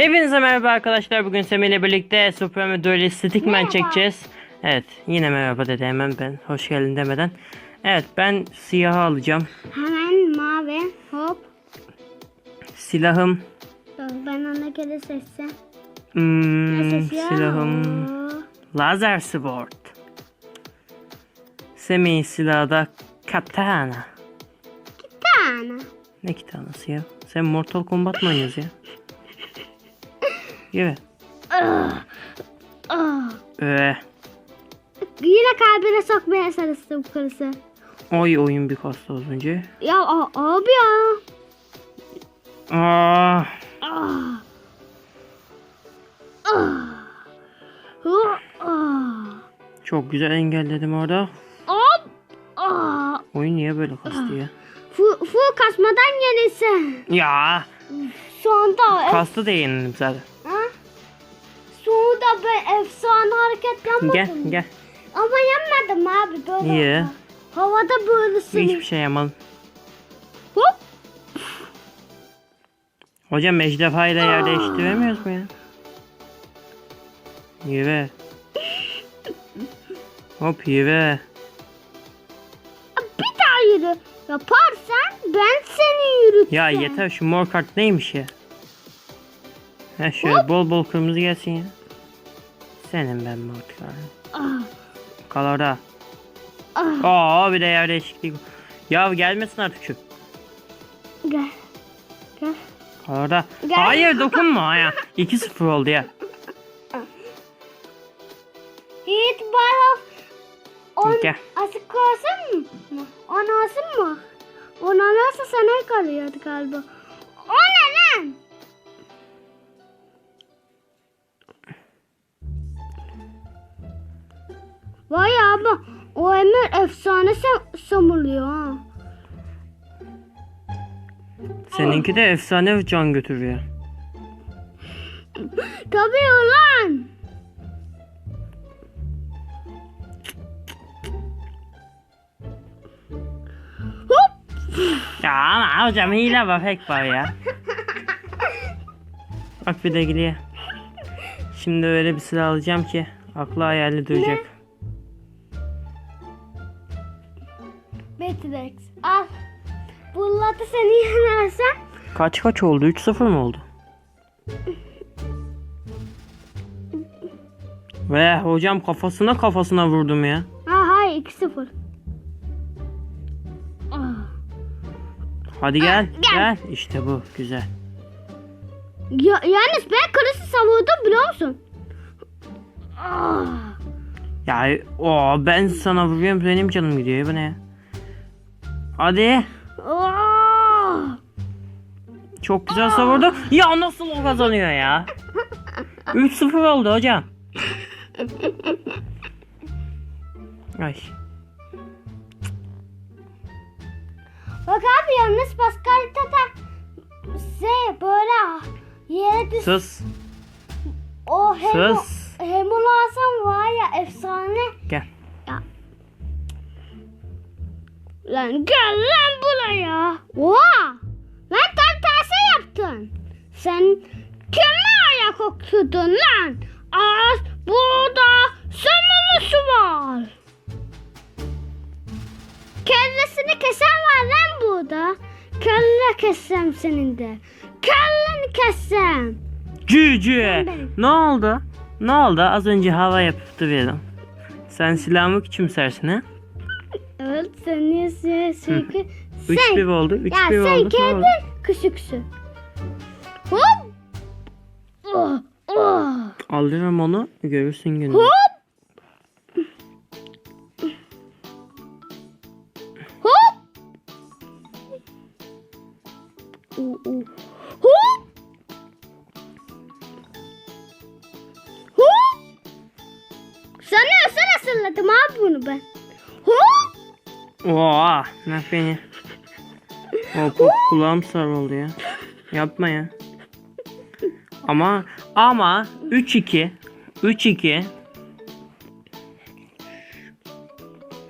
Hepinize merhaba arkadaşlar. Bugün Semih ile birlikte Supreme Duelist Stickman çekeceğiz. Evet yine merhaba dedi hemen ben. Hoş geldin demeden. Evet ben siyahı alacağım. Hemen mavi. Hop. Silahım. Dur, Ben ona göre seçsem. Hmm, silahım. Lazer Sword. Semih silahı da Katana. Tane. Ne kitanası ya? Sen Mortal Kombat mı oynuyorsun ya? Yürü. Ah. Ah. Ee, Yine kalbine sokmaya çalıştım karısı. oy oyun bir kastı az önce. Ya a- abi ya. Aa, Ah. Ah. Hu- Ah. çok güzel engelledim orada. Hop. Ah. Oyun niye böyle kastı ya? Fu, fu kasmadan yenilse. Ya Sonunda kastı da yenildim zaten. Sonunda ben efsane hareket yapmadım. Gel gel. Ama yanmadım abi böyle. Niye? Havada böyle seni. Hiçbir şey yapmadım. Hop. Hocam ejderha ile yer değiştiremiyoruz mu ya? Yürü. Hop yürü. Bir daha yürü. Yaparsan ben seni yürüteceğim. Ya yeter şu mor kart neymiş ya? Ha şöyle bol bol kırmızı gelsin ya. Senin ben kartım. Ah, Kal orada. ah. Aa bir de yer değişikliği. Ya gelmesin artık şu. Gel. Gel. Kal orada. Gel. Hayır dokunma ya. 2-0 oldu ya. Hiç bana on Gel. asık olsun mu? On olsun mu? Ona nasıl sana kalıyordu galiba. O ne lan? Vay ama o emir efsane sam- samuluyor ha. Seninki de efsane can götürüyor. Tabii ulan. Hop. Ya ama hocam hile var pek var ya. Bak bir de gidiyor. Şimdi öyle bir silah alacağım ki aklı hayali duyacak. Kaç kaç oldu? 3-0 mı oldu? Ve hocam kafasına kafasına vurdum ya. Ha hayır 2-0. Ah. Hadi gel. gel. Gel. İşte bu. Güzel. Ya, yalnız ben karısı savurdum biliyor musun? Ah. Ya o ben sana vuruyorum benim canım gidiyor. Bu ne? Hadi. Çok güzel savurdu. Ya nasıl o kazanıyor ya? 3-0 oldu hocam. Ay. Bak abi yalnız Pascal'da şey böyle yere düş. Sus. O hemo, Sus. hemolasam var ya efsane. Gel. Lan gel lan buraya. Oha! Lan yaptın. Sen kime ayak okudun lan? Az burada sömürüsü var. Kellesini kesen var lan burada. Kelle kessem senin de. Kelleni kessem. Benim. Ne oldu? Ne oldu? Az önce hava yapıp duruyordum. Sen silahımı küçümsersin ha? Evet sen niye sürekli... 3-1 oldu. 3-1 Ya sen oldu. Oldu? kendin küçüksün. Alırım onu. Görürsün gününü. Hop! Hop! Hop! Hop! Sana özel hazırladım abi bunu ben. Hop! Oha. Ne beni. O kul- kulağım sarıldı ya. Yapma ya. Ama ama 3-2 3-2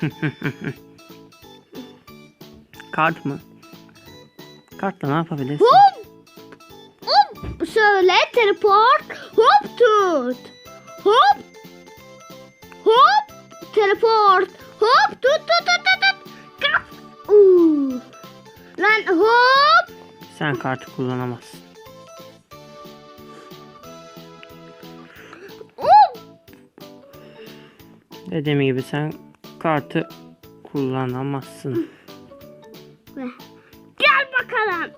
Kart mı? Kartla ne yapabilirsin? Hop! Hop! söyle teleport hop tut. Hop. Hop teleport. Hop tut tut tut tut tut. Kap. Uuu. Lan hop. Sen kartı kullanamazsın. Dediğim gibi sen kartı kullanamazsın. Gel bakalım.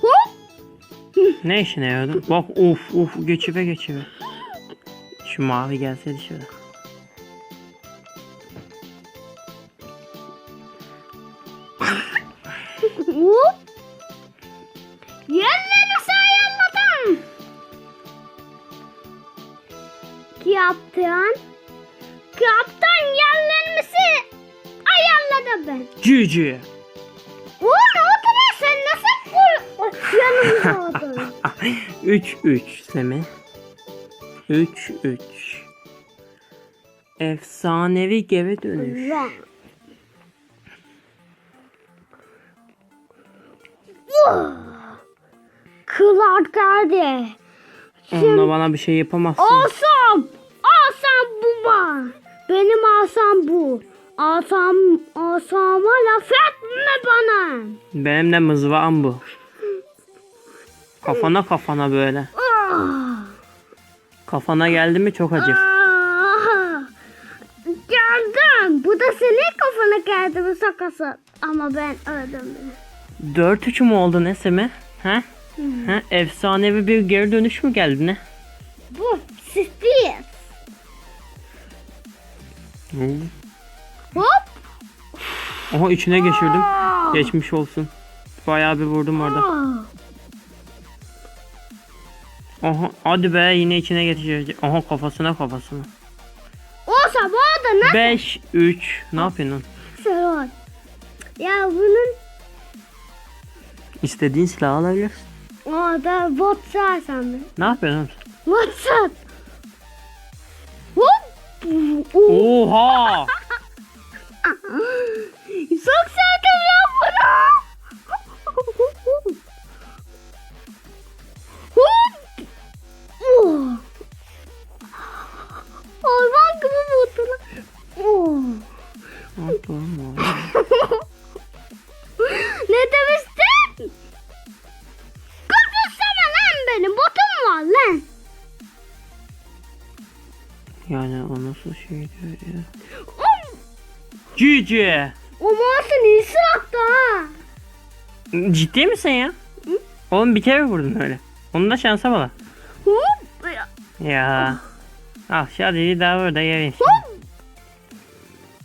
Hop. Ne işine yaradı? Bak uf uf geçive geçive. Şu mavi gelseydi şöyle. Kaptan. Kaptan yerlerimizi ayarladım ben. Cücü. Oğlum otur sen nasıl yanımda otur? 3 3 Semi. 3 3. Efsanevi geri dönüş. Kılar geldi. Onunla bana bir şey yapamazsın. Asam. Asam bu var. Benim asam bu. Asam, asama laf etme bana. Benim de mızrağım bu. Kafana kafana böyle. Kafana geldi mi çok acır. ah. Geldim. Bu da senin kafana geldi bu sakası. Ama ben öldüm. 4 3 mü oldu ne Semi? Ha? Efsanevi bir geri dönüş mü geldi ne? Bu sistiyiz. Hop. Oha içine geçirdim. Geçmiş olsun. Bayağı bir vurdum orada. Aha hadi be yine içine geçirecek. Aha kafasına kafasına. O sabah da ne 5 3 ne yapıyorsun? Serhat? Ya bunun İstediğin silahı alabilirsin. Orada WhatsApp sandım. Ne yapıyorsun? WhatsApp. Hop. Oha! Çok sevdim ya bunu. Nasıl şey diyor ya? Cici! O mouse'un iyisi attı ha. Ciddi misin ya? Oğlum bir kere vurdun öyle. Onun da şansa bala. Hop. Ya. Al şu hadi bir daha vur da göreyim şimdi.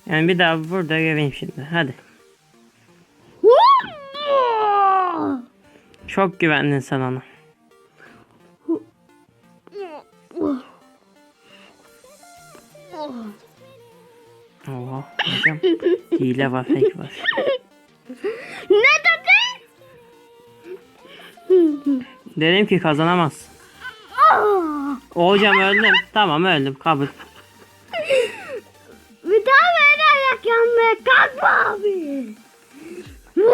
Yani bir daha vur da göreyim şimdi. Hadi. Çok güvendin sen ona. Hile var fake var. Ne dedin? Dedim ki kazanamaz. Ah. Hocam öldüm. Tamam öldüm kabul. Bir daha böyle ayak yanmaya kalkma abi.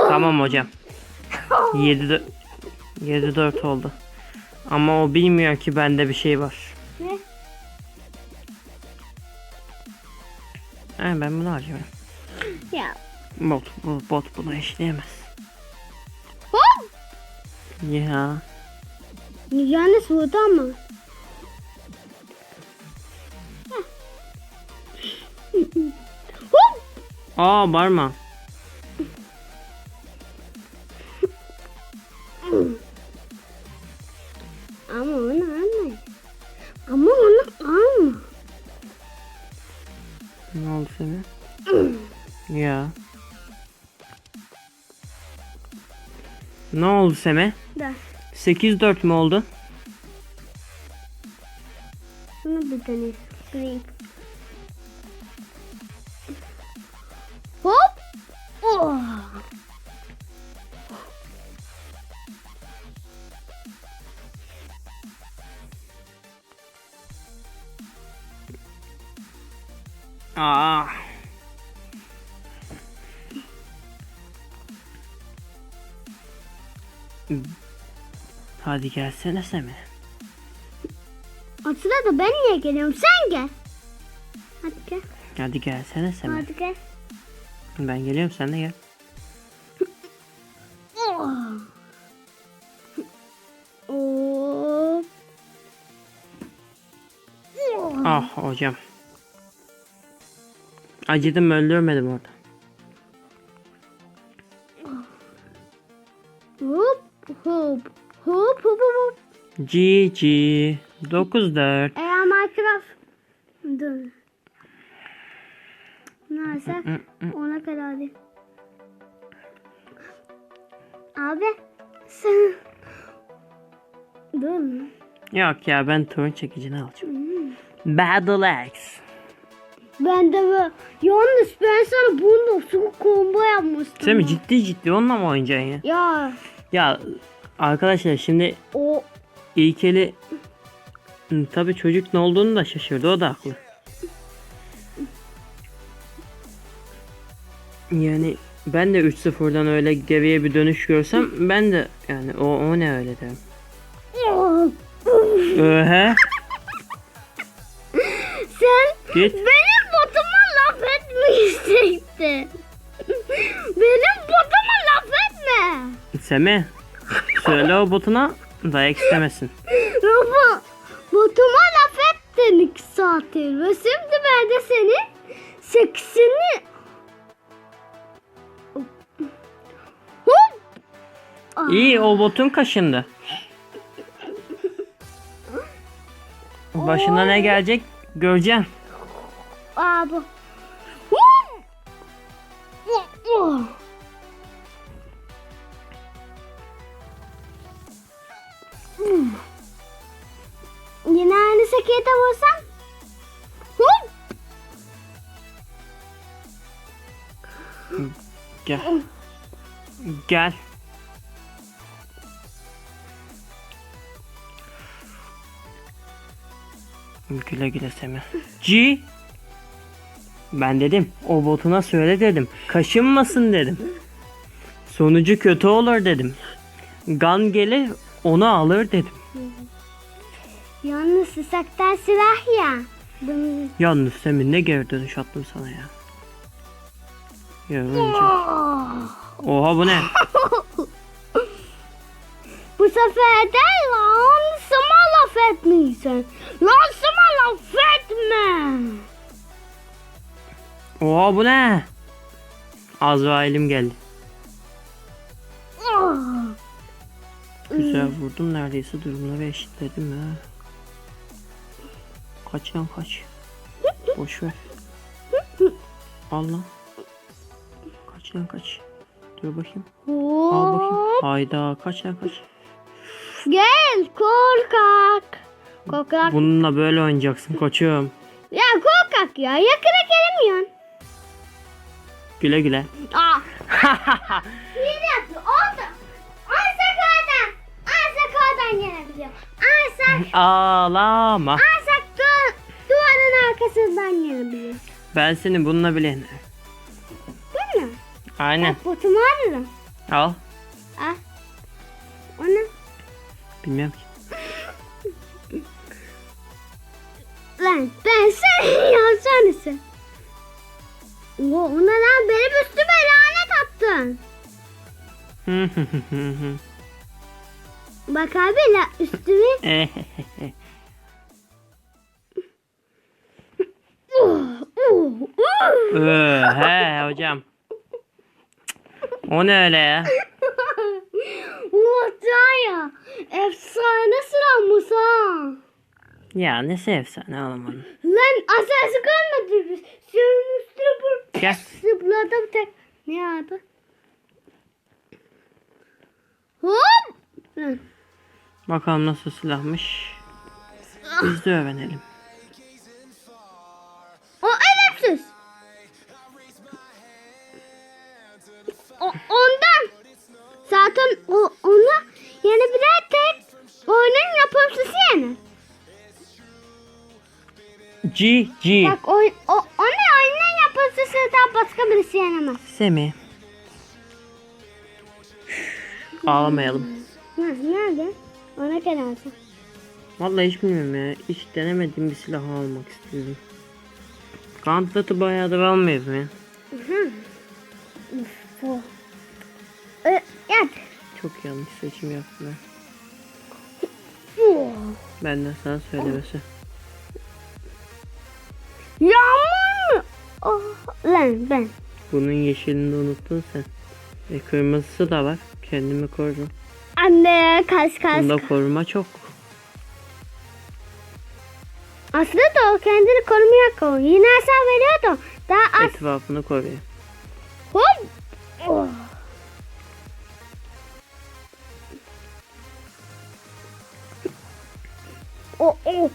Tamam hocam. 7 7 4 oldu. Ama o bilmiyor ki bende bir şey var. Ne? Ha, ben bunu harcıyorum. Ya. Bot, bu bot bunu işleyemez. Hop. Ya. Yani vurdu ama. Hop. Aa bağırma. Ama onu alma. Ama onu alma. Ne oldu senin? Ya. Ne oldu Seme? Da. 8-4 mü oldu? Bunu bir tane kırayım. Hadi gelsene Semih. O sırada ben niye geliyorum? Sen gel. Hadi gel. Hadi gelsene Semih. Hadi gel. Ben geliyorum sen de gel. Ah hocam. Acıdım öldürmedim orada. Hop hop hop hop. GG 9-4. Eğer Minecraft dur. Neyse ona kadar değil. Abi sen dur. Yok ya ben turn çekicini alacağım. Battle Axe. Ben de böyle yalnız ben sana bunda su combo yapmıştım. Semih ciddi ciddi onunla mı oynayacaksın ya? Ya Ya arkadaşlar şimdi o İlkeli tabi çocuk ne olduğunu da şaşırdı o da haklı. Yani ben de 3-0'dan öyle geriye bir dönüş görsem ben de yani o, o ne öyle derim. Öhe sen git. benim botuma laf etmeyecektin. benim. Semih söyle o botuna dayak istemesin. Baba botuma laf ettin iki saattir ve şimdi ben de senin seksini Hop! İyi o botun kaşındı. Başına ne gelecek göreceksin. Aa bu. Gel. Gel. Güle güle Semih. G. Ben dedim. O botuna söyle dedim. Kaşınmasın dedim. Sonucu kötü olur dedim. Gan gelir onu alır dedim. Yalnız sıcaktan silah ya. Yalnız Semih ne geri dönüş attım sana ya. Oha bu ne? Bu sefer de lan sana laf etmeyeceksin. Lan sana laf etme. Oha bu ne? Azrail'im geldi. Güzel vurdum neredeyse durumları eşitledim ha. Kaç lan kaç. Boş ver. Al lan. Kaç lan kaç. Dur bakayım. Al bakayım. Hop. Hayda kaç lan kaç. Gel korkak. Korkak. Bununla böyle oynayacaksın koçum. Ya korkak ya. Yakına gelemiyorsun. Güle güle. Aa. Yine yapıyor. Oldu. Aysak oradan gelebiliyor. Aysak. Ağlama. Aysak du duvarın arkasından gelebiliyor. Ben seni bununla bile mi? Aynen. Bak botumu alırım. Al. Ah. Onu. Bilmiyorum ki. Ben sen yapsana sen. O, ona lan benim üstüme lanet attın. Bak abi la üstüme. Uh, uh, uh. Ee, he hocam. O ne öyle ya? Ya. Efsane sıramız ha. Ya ne efsane alamadın. Lan asası kalmadı biz. Senin üstüne bu Gel. zıpladım tek. Ne adı? Hop. Lan. Bakalım nasıl silahmış. Biz de öğrenelim. O edepsiz. G G. Bak o, o, onu oyunun yapımcısından başka birisi yenemez. Semi. Ağlamayalım. nerede? Ona kadar alsam. Vallahi hiç bilmiyorum ya. Hiç denemediğim bir silah almak istiyorum. Gauntlet'ı bayağıdır almıyorum ya. Bu. Ee, yat. Çok yanlış seçim yaptım ben. Bu. Benden sana söylemesi. Lan ben. Bunun yeşilini de unuttun sen. E kırmızısı da var. Kendimi korudum. Anne kaç kaç. Bunda koruma çok. Aslında da o kendini korumaya koy. Yine hasar veriyordu. Daha az. Etrafını koruyor. Hop. Oh. Oh, oh.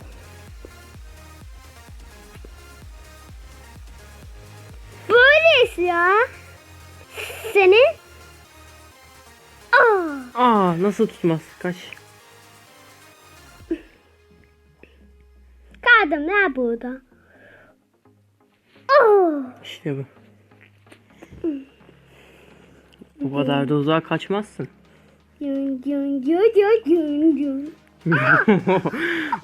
Ya. Senin? Aa. Aa nasıl tutmaz? Kaç. Kaldım ne burada? Oh. İşte bu. Bu kadar da uzağa kaçmazsın. Yun yun yun yun yun yun.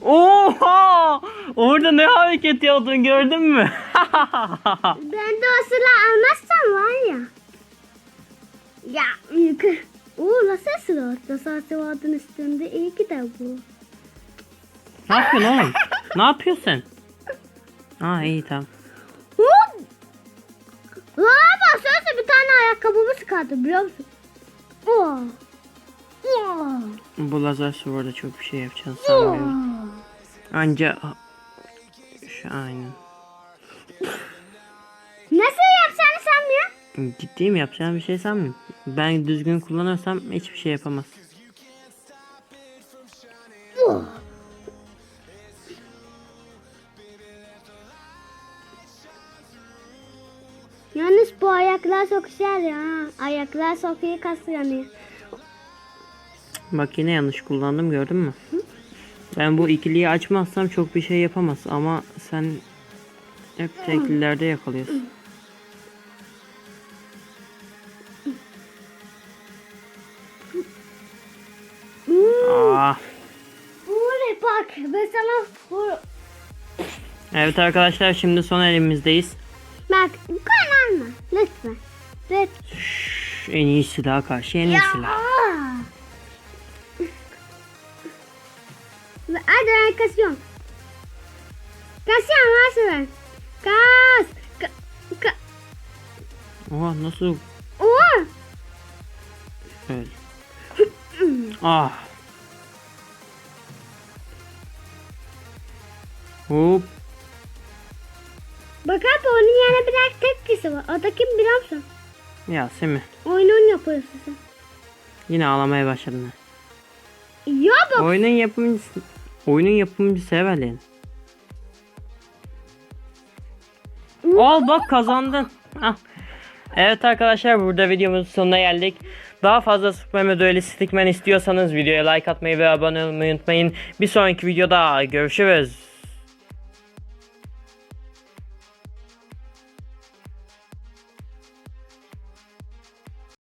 Oha! Orada ne hareket yaptın gördün mü? Ben de o var ya. Ya yukarı. Oo nasıl silah? Nasıl silahın üstünde iyi ki de bu. ne yapıyorsun oğlum? Ne yapıyorsun sen? Aa iyi tamam. Aa bak sözde bir tane ayakkabımı çıkardı biliyor musun? Oo. Oo. Bu lazer sıvırda çok bir şey yapacağını sanmıyorum. Anca... Şu aynen. Nasıl yapacağını sanmıyor? Ciddiyim yapacağım bir şey sanmıyorum. Ben düzgün kullanırsam hiçbir şey yapamaz. Oo. Yalnız bu ayaklar çok güzel ya. Ayaklar çok iyi kaslanıyor. Bak yine yanlış kullandım gördün mü? Ben bu ikiliyi açmazsam çok bir şey yapamaz ama sen hep teklilerde yakalıyorsun. Aa. Bak. Ben sana vur- Evet arkadaşlar şimdi son elimizdeyiz. Bak kan alma. Lütfen. Lütfen. Şşş, en iyi silaha karşı en iyi silah. Hadi ben kasıyorum. Kasıyorum nasıl? Kas. Ka, ka, Oha nasıl Oo. öyle. ah. Hop. Bak abi onun yerine bir tane tek kişi var. O da kim biliyor musun? Ya Semih Oyunun sen. yine ağlamaya başladın. Ya bak. Oyunun yapımcısı oyunun yapımcısı Evelyn. Al bak kazandın. Ah. Evet arkadaşlar burada videomuzun sonuna geldik. Daha fazla Superman Dueli Stickman istiyorsanız videoya like atmayı ve abone olmayı unutmayın. Bir sonraki videoda görüşürüz.